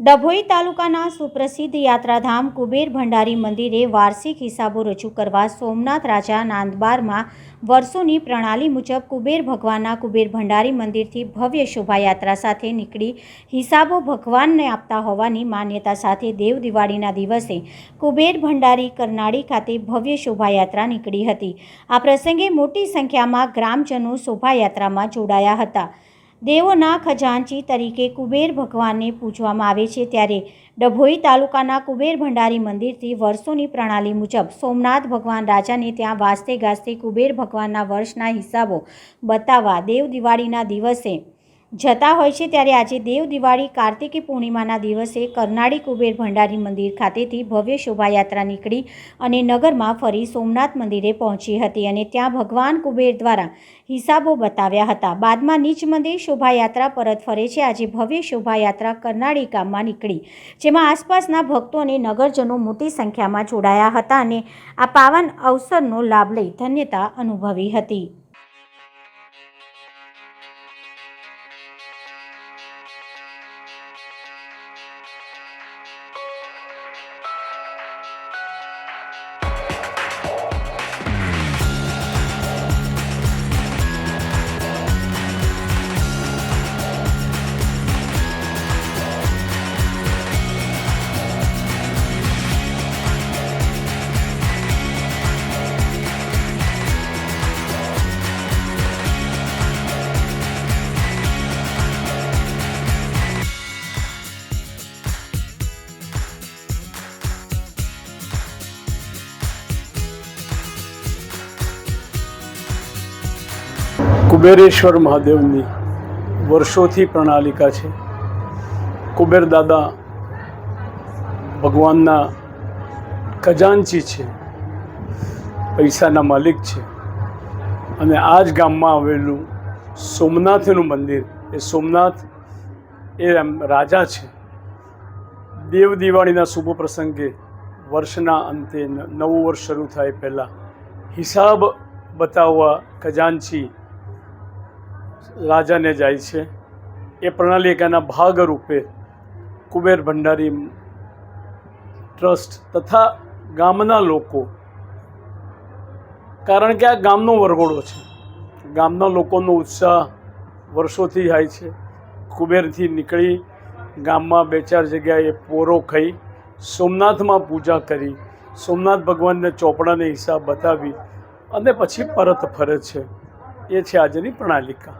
ડભોઈ તાલુકાના સુપ્રસિદ્ધ યાત્રાધામ કુબેર ભંડારી મંદિરે વાર્ષિક હિસાબો રજૂ કરવા સોમનાથ રાજા નાંદબારમાં વર્ષોની પ્રણાલી મુજબ કુબેર ભગવાનના કુબેર ભંડારી મંદિરથી ભવ્ય શોભાયાત્રા સાથે નીકળી હિસાબો ભગવાનને આપતા હોવાની માન્યતા સાથે દેવ દિવાળીના દિવસે કુબેર ભંડારી કરનાળી ખાતે ભવ્ય શોભાયાત્રા નીકળી હતી. આ પ્રસંગે મોટી સંખ્યામાં ગ્રામજનો શોભાયાત્રામાં જોડાયા હતા. દેવોના ખજાનચી તરીકે કુબેર ભગવાનને પૂજવામાં આવે છે ત્યારે ડભોઈ તાલુકાના કુબેર ભંડારી મંદિરથી વર્ષોની પ્રણાલી મુજબ સોમનાથ ભગવાન રાજાને ત્યાં વાસ્તે ગાજતે કુબેર ભગવાનના વર્ષના હિસાબો બતાવવા દેવ દિવાળીના દિવસે જતા હોય છે ત્યારે આજે દેવ દિવાળી, કાર્તિકી પૂર્ણિમાના દિવસે કરનાળી કુબેર ભંડારી મંદિર ખાતેથી ભવ્ય શોભાયાત્રા નીકળી અને નગરમાં ફરી સોમનાથ મંદિરે પહોંચી હતી અને ત્યાં ભગવાન કુબેર દ્વારા હિસાબો બતાવ્યા હતા. બાદમાં નીચ મંદિર શોભાયાત્રા પરત ફરે છે. આજે ભવ્ય શોભાયાત્રા કરનાળી ગામમાં નીકળી, જેમાં આસપાસના ભક્તો અને નગરજનો મોટી સંખ્યામાં જોડાયા હતા અને આ પાવન અવસરનો લાભ લઈ ધન્યતા અનુભવી હતી. કુબેરેશ્વર મહાદેવની વર્ષોથી પ્રણાલિકા છે. કુબેર દાદા ભગવાનના ખજાનચી છે. પૈસાના માલિક છે. અને આ જ ગામમાં આવેલું સોમનાથનું મંદિર. એ સોમનાથ એ રાજા છે. દેવ દિવાળીના શુભ પ્રસંગે વર્ષના અંતે નવું વર્ષ શરૂ થાય પહેલાં હિસાબ બતાવવા ખજાનચી રાજાને જાય છે. એ પ્રણાલિકાના ભાગરૂપે કુબેર ભંડારી ટ્રસ્ટ તથા ગામના લોકો, કારણ કે આ ગામનો વરઘોડો છે. ગામના લોકોનો ઉત્સાહ વર્ષોથી થાય છે. કુબેરથી નીકળી ગામમાં બે ચાર જગ્યાએ પોરો ખાઈ સોમનાથમાં પૂજા કરી, સોમનાથ ભગવાનને ચોપડાને હિસાબ બતાવી અને પછી પરત ફરે છે. એ છે આજની પ્રણાલિકા.